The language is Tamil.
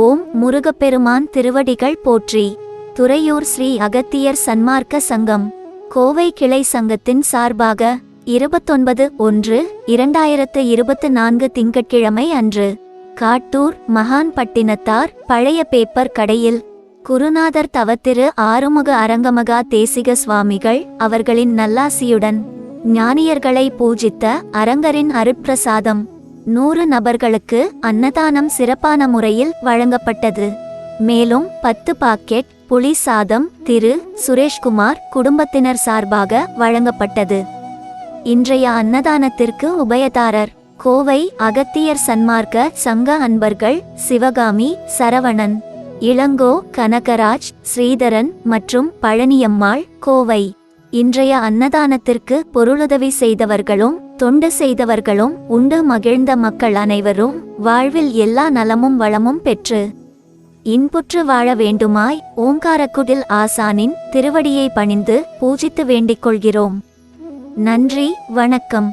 ஓம் முருகப்பெருமான் திருவடிகள் போற்றி. துறையூர் ஸ்ரீ அகத்தியர் சன்மார்க்க சங்கம். கோவை கிளை சங்கத்தின் சார்பாக இருபத்தொன்பது ஒன்று இரண்டாயிரத்து இருபத்து நான்கு திங்கட்கிழமை அன்று காட்டூர் மகான் பட்டினத்தார் பழைய பேப்பர் கடையில் குருநாதர் தவத்திரு ஆறுமுக அரங்கமகா தேசிக சுவாமிகள் அவர்களின் நல்லாசியுடன் ஞானியர்களை பூஜித்த அரங்கரின் அருட்பிரசாதம். நூறு நபர்களுக்கு அன்னதானம் சிறப்பான முறையில் வழங்கப்பட்டது. மேலும் பத்து பாக்கெட் புளி சாதம் திரு சுரேஷ்குமார் குடும்பத்தினர் சார்பாக வழங்கப்பட்டது. இன்றைய அன்னதானத்திற்கு உபயதாரர் கோவை அகத்தியர் சன்மார்க்க சங்க அன்பர்கள் சிவகாமி சரவணன் இளங்கோ கனகராஜ் ஸ்ரீதரன் மற்றும் பழனியம்மாள் கோவை. இன்றைய அன்னதானத்திற்கு பொருளுதவி செய்தவர்களும் தொண்டு செய்தவர்களும் உண்டு மகிழ்ந்த மக்கள் அனைவரும் வாழ்வில் எல்லா நலமும் வளமும் பெற்று இன்புற்று வாழ வேண்டுமாய் ஓங்காரக்குடில் ஆசானின் திருவடியை பணிந்து பூஜித்து வேண்டிக் கொள்கிறோம். நன்றி வணக்கம்.